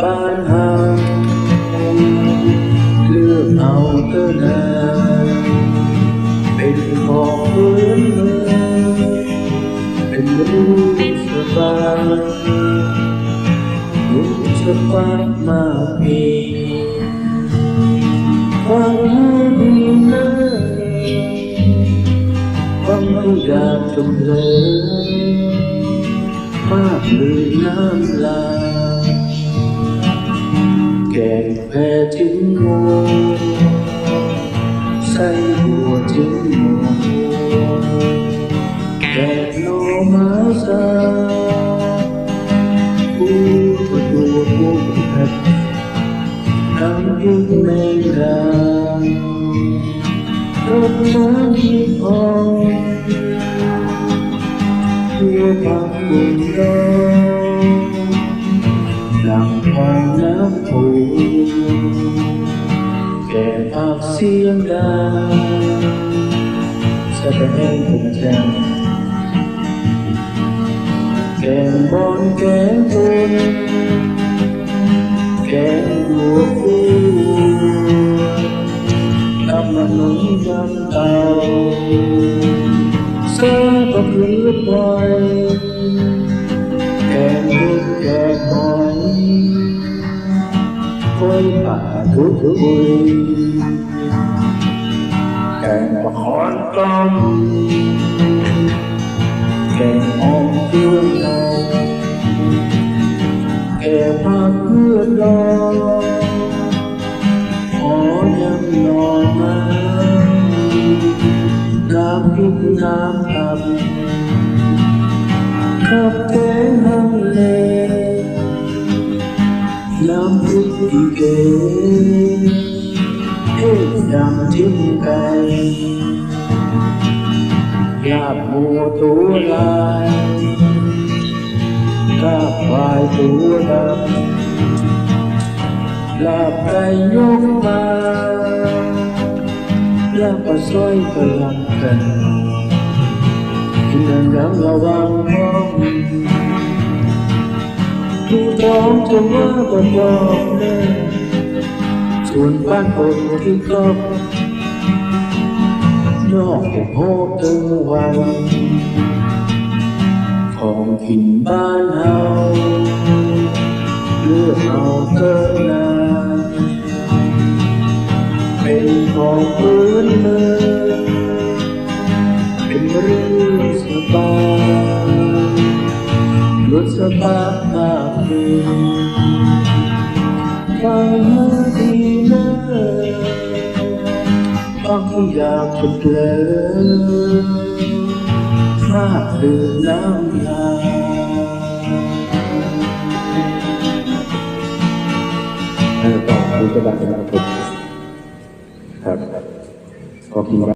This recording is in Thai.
บ้านเฮาเลือกเอาเธอนาเป็นของเพื่นเมืองเป็นรูปสบายรูปสบายมากพีความดีนั้นความรู้อยากจำเลยภาพลือน้ำลาย แกงแพ้ทิ้งโมใส่หัวทิ้งโมแกงโนมาซาผู้ตัวผู้แพ้น้ำยิ่งไม่ดารถน้ำที่พอเพื่อความบุญรอดั riêng là sẽ phải em cùng rằng kèm bon kém hôn kèm mùa phu năm năm nắng gian tàu sẽ bật lửa quay kèm bước kèm ơi mà cứu tôi càng hỏi con, càng ôm thương đau càng mà cứ lo, khó nhầm lo mà. Nam kinh nam tâm khắp kề em đang tiếng cày là mùa tú lai. Cả phải tú đắp, là cây nhúc mà. Là có xoay cần làm cần khi đang gắng lo băng hoa. ร้องกันกินกันยังระกองจะว่าก็บอกแน่ส่วนบ้านคนที่ครอบนอกจากโหถึงวันของถิ่นบ้านเฮาเลือกเอาเกินาเป็นของพื้นเมืองเป็นเรื่องสบายรถสบายมากเลย ฟังดีนะต้องอยากเป็นเลยมากหรือน้ำตาต่อคุจะได้เป็นอะไรครับขอบคุณครับ